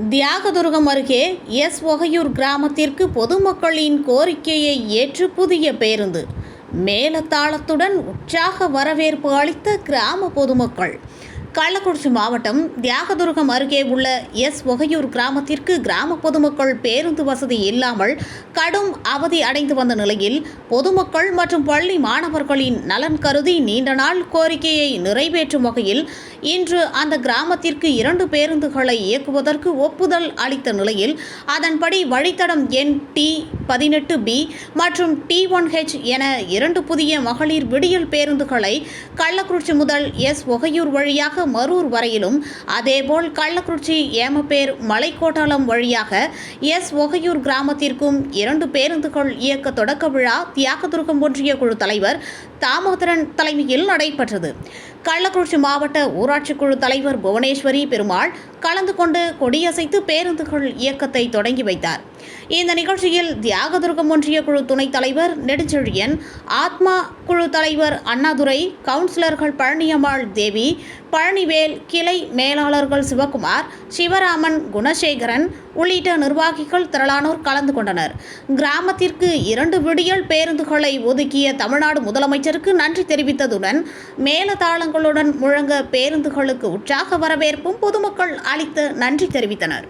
தியாகதுர்கம் அருகே எஸ். ஒகையூர் கிராமத்திற்கு பொதுமக்களின் கோரிக்கையை ஏற்று புதிய பேருந்து. மேலத்தாளத்துடன் உற்சாக வரவேற்பு அளித்த கிராம பொதுமக்கள் கள்ளக்குறிச்சி மாவட்டம் தியாகதுர்கம் அருகே உள்ள எஸ் ஒகையூர் கிராமத்திற்கு கிராம பொதுமக்கள் பேருந்து வசதி இல்லாமல் கடும் அவதி அடைந்து வந்த நிலையில் பொதுமக்கள் மற்றும் பள்ளி மாணவர்களின் நலன் கருதி நீண்ட நாள் கோரிக்கையை நிறைவேற்றும் வகையில் இன்று அந்த கிராமத்திற்கு இரண்டு பேருந்துகளை இயக்குவதற்கு ஒப்புதல் அளித்த நிலையில் அதன்படி வழித்தடம் என் டி பதினெட்டு பி மற்றும் டி ஒன் ஹெச் என இரண்டு புதிய மகளிர் விடியல் பேருந்துகளை கள்ளக்குறிச்சி முதல் எஸ் ஒகையூர் வழியாக மரூர் வரையிலும் அதேபோல் கள்ளக்குறிச்சி ஏமப்பேர் மலைக்கோட்டாலம் வழியாக எஸ் ஒகையூர் கிராமத்திற்கும் இரண்டு பேருந்துகள் இயக்க தொடக்க விழா தியாகதுர்கம் ஒன்றிய குழு தலைவர் தாமோதரன் தலைமையில் நடைபெற்றது. கள்ளக்குறிச்சி மாவட்ட ஊராட்சி குழு தலைவர் புவனேஸ்வரி பெருமாள் கலந்து கொண்டு கொடியசைத்து பேருந்துகள் இயக்கத்தை தொடங்கி வைத்தார். இந்த நிகழ்ச்சியில் தியாகதுர்கம் ஒன்றிய குழு துணைத் தலைவர் நெடுஞ்செழியன் ஆத்மா குழு தலைவர் அண்ணாதுரை கவுன்சிலர்கள் பழனியம்மாள் தேவி பழனிவேல் கிளை மேலாளர்கள் சிவகுமார் சிவராமன் குணசேகரன் உள்ளிட்ட நிர்வாகிகள் திரளானோர் கலந்து கொண்டனர். கிராமத்திற்கு இரண்டு விடியல் பேருந்துகளை ஒதுக்கிய தமிழ்நாடு முதலமைச்சருக்கு நன்றி தெரிவித்ததுடன் மேலதாளங்களுடன் முழங்க பேருந்துகளுக்கு உற்சாக வரவேற்பும் பொதுமக்கள் அளித்து நன்றி தெரிவித்தனர்.